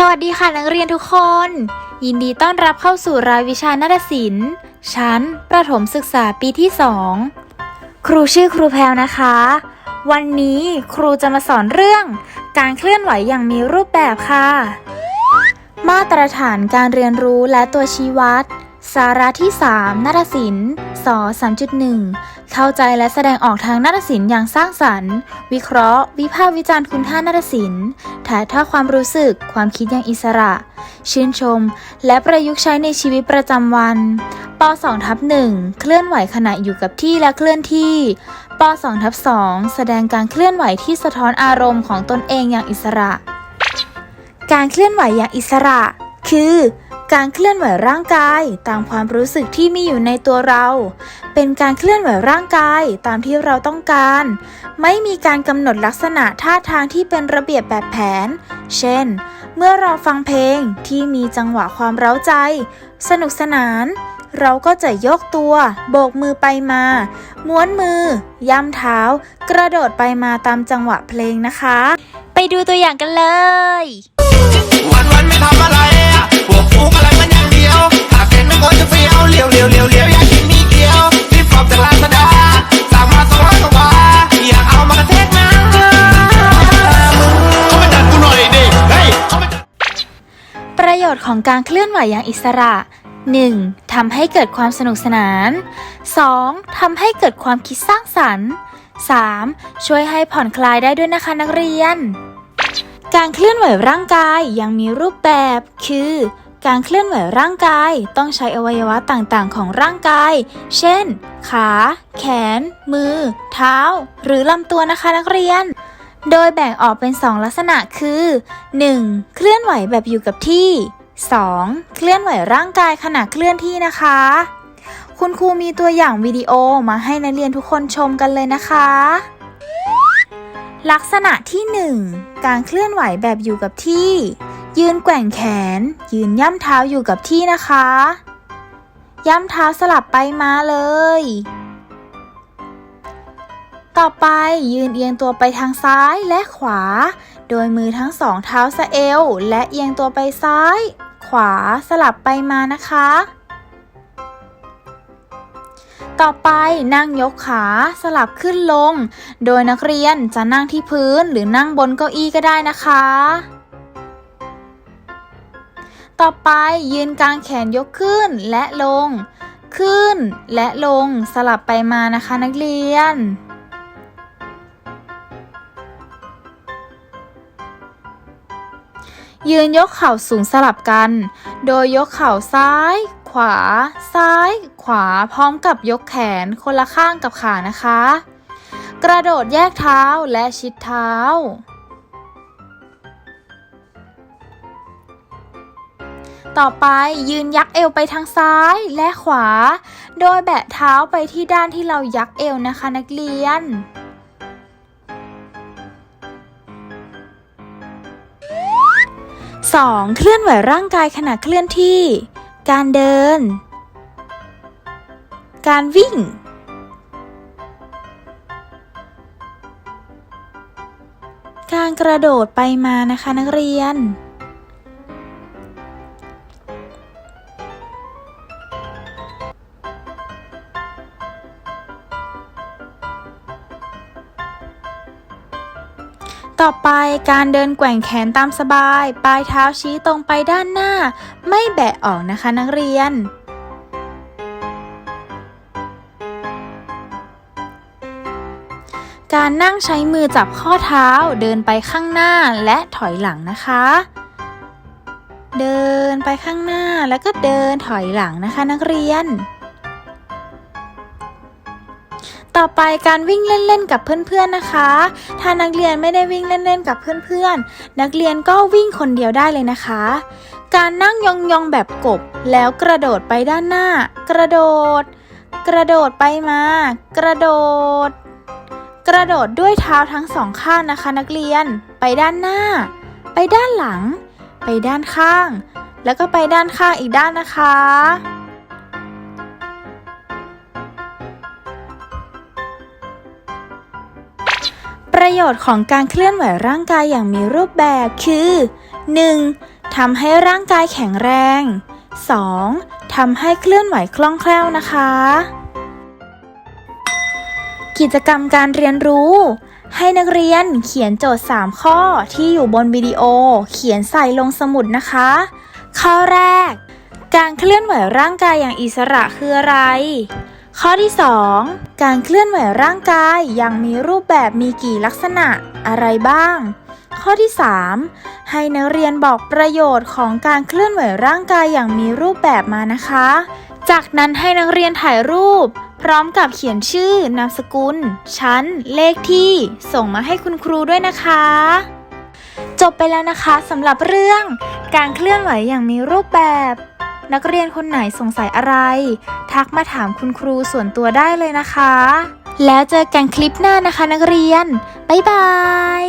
สวัสดีค่ะนักเรียนทุกคน ยินดีต้อนรับเข้าสู่รายวิชานาฏศิลป์ชั้น ประถมศึกษาปีที่ 2 ครูชื่อครูแพลวนะคะ วันนี้ครูจะมาสอนเรื่อง การเคลื่อนไหวอย่างมีรูปแบบค่ะ มาตรฐานการเรียนรู้และตัวชี้วัด สาระที่ 3นาฏศิลป์ส3.1 เข้าใจและแสดงออกทางนาฏศิลป์อย่างสร้างสรรค์ วิเคราะห์ วิพากษ์วิจารณ์คุณค่านาฏศิลป์ ถ่ายทอดความรู้สึก ความคิดอย่างอิสระ ชื่นชม และประยุกต์ใช้ในชีวิตประจำวันป2ทับ1เคลื่อนไหวขณะอยู่กับที่และเคลื่อนที่ป2ทับ2แสดงการเคลื่อนไหวที่สะท้อนอารมณ์ของตนเองอย่างอิสระ การเคลื่อนไหวอย่างอิสระ คือ การเคลื่อนไหวร่างกายตามความรู้สึกที่มีอยู่ในตัวเรา เป็นการเคลื่อนไหวร่างกายตามที่เราต้องการ ไม่มีการกำหนดลักษณะท่าทางที่เป็นระเบียบแบบแผน เช่น เมื่อเราฟังเพลงที่มีจังหวะความเร้าใจ สนุกสนาน เราก็จะยกตัว โบกมือไปมา ม้วนมือ ย่ำเท้า กระโดดไปมาตามจังหวะเพลงนะคะ ไปดูตัวอย่างกันเลย วันวันไม่ทำอะไร กูกำลังมันอย่างเดียวหากเป็นไม่ก็จะเฟี้ยวเลี้ยวเลี้ยวเลี้ยวเลี้ยวอยากกินมีเกียวรีบปรับจากลาซาด้าสั่งมาสองร้อยกว่าบาทอยากเอามากระแทกหน้ามึงเขามาจัดกูหน่อยดิเฮ้ยเขามาจัดประโยชน์ของการเคลื่อนไหวอย่างอิสระ 1. ทำให้เกิดความสนุกสนาน 2. ทำให้เกิดความคิดสร้างสรรค์ 3. ช่วยให้ผ่อนคลายได้ด้วยนะคะนักเรียน การเคลื่อนไหวร่างกายยังมีรูปแบบคือ การเคลื่อนไหวร่างกายต้องใช้อวัยวะต่างๆ ของร่างกาย เช่น ขา แขน มือ เท้า หรือลำตัวนะคะนักเรียน โดยแบ่งออกเป็น 2 ลักษณะคือ 1. เคลื่อนไหวแบบอยู่กับที่ 2. เคลื่อนไหวร่างกายขณะเคลื่อนที่นะคะ คุณครูมีตัวอย่างวิดีโอมาให้นักเรียนทุกคนชมกันเลยนะคะ ลักษณะที่ 1 การเคลื่อนไหวแบบอยู่กับที่ ยืนแกว่งแขน ยืนย่ำเท้าอยู่กับที่นะคะ ย่ำเท้าสลับไปมาเลย ต่อไปยืนเอียงตัวไปทางซ้ายและขวา โดยมือทั้งสองเท้าสะเอว และเอียงตัวไปซ้าย ขวาสลับไปมานะคะ ต่อไปนั่งยกขาสลับขึ้นลง โดยนักเรียนจะนั่งที่พื้นหรือนั่งบนเก้าอี้ก็ได้นะคะ ต่อไปยืนกลางแขนยกขึ้นและลง ขึ้นและลงสลับไปมานะคะนักเรียน ยืนยกเข่าสูงสลับกัน โดยยกเข่าซ้าย ขวา ซ้าย ขวาพร้อมกับยกแขนคนละข้างกับขานะคะ กระโดดแยกเท้าและชิดเท้า ต่อไปยืนยักเอวไปทางซ้ายและขวา โดยแบะเท้าไปที่ด้านที่เรายักเอวนะคะนักเรียน 2. เคลื่อนไหวร่างกายขณะเคลื่อนที่ การเดิน การวิ่ง การกระโดดไปมานะคะนักเรียน ต่อไปการเดินแกว่งแขนตามสบาย ปลายเท้าชี้ตรงไปด้านหน้า ไม่แบะออกนะคะนักเรียน การนั่งใช้มือจับข้อเท้าเดินไปข้างหน้าและถอยหลังนะคะ เดินไปข้างหน้าแล้วก็เดินถอยหลังนะคะนักเรียน ต่อไปการวิ่งเล่นๆกับเพื่อนๆนะคะ ถ้านักเรียนไม่ได้วิ่งเล่นๆกับเพื่อนๆ นักเรียนก็วิ่งคนเดียวได้เลยนะคะ การนั่งยองๆแบบกบ แล้วกระโดดไปด้านหน้า กระโดด กระโดดไปมา กระโดด กระโดดด้วยเท้าทั้งสองข้างนะคะ นักเรียนไปด้านหน้า ไปด้านหลัง ไปด้านข้าง แล้วก็ไปด้านข้างอีกด้านนะคะ ประโยชน์ของการเคลื่อนไหวร่างกายอย่างมีรูปแบบคือ 1. ทำให้ร่างกายแข็งแรง 2. ทำให้เคลื่อนไหวคล่องแคล่วนะคะ กิจกรรมการเรียนรู้ ให้นักเรียนเขียนโจทย์ 3 ข้อที่อยู่บนวิดีโอ เขียนใส่ลงสมุดนะคะ ข้อแรก การเคลื่อนไหวร่างกายอย่างอิสระคืออะไร ข้อที่ 2 การเคลื่อนไหวร่างกายอย่างมีรูปแบบมีกี่ลักษณะอะไรบ้าง ข้อที่ 3 ให้นักเรียนบอกประโยชน์ของการเคลื่อนไหวร่างกายอย่างมีรูปแบบมานะคะ จากนั้นให้นักเรียนถ่ายรูป พร้อมกับเขียนชื่อนามสกุล ชั้น เลขที่ ส่งมาให้คุณครูด้วยนะคะ จบไปแล้วนะคะสำหรับเรื่อง การเคลื่อนไหวอย่างมีรูปแบบ นักเรียนคนไหนสงสัยอะไร ทักมาถามคุณครูส่วนตัวได้เลยนะคะ แล้วเจอกันคลิปหน้านะคะนักเรียน บ๊ายบาย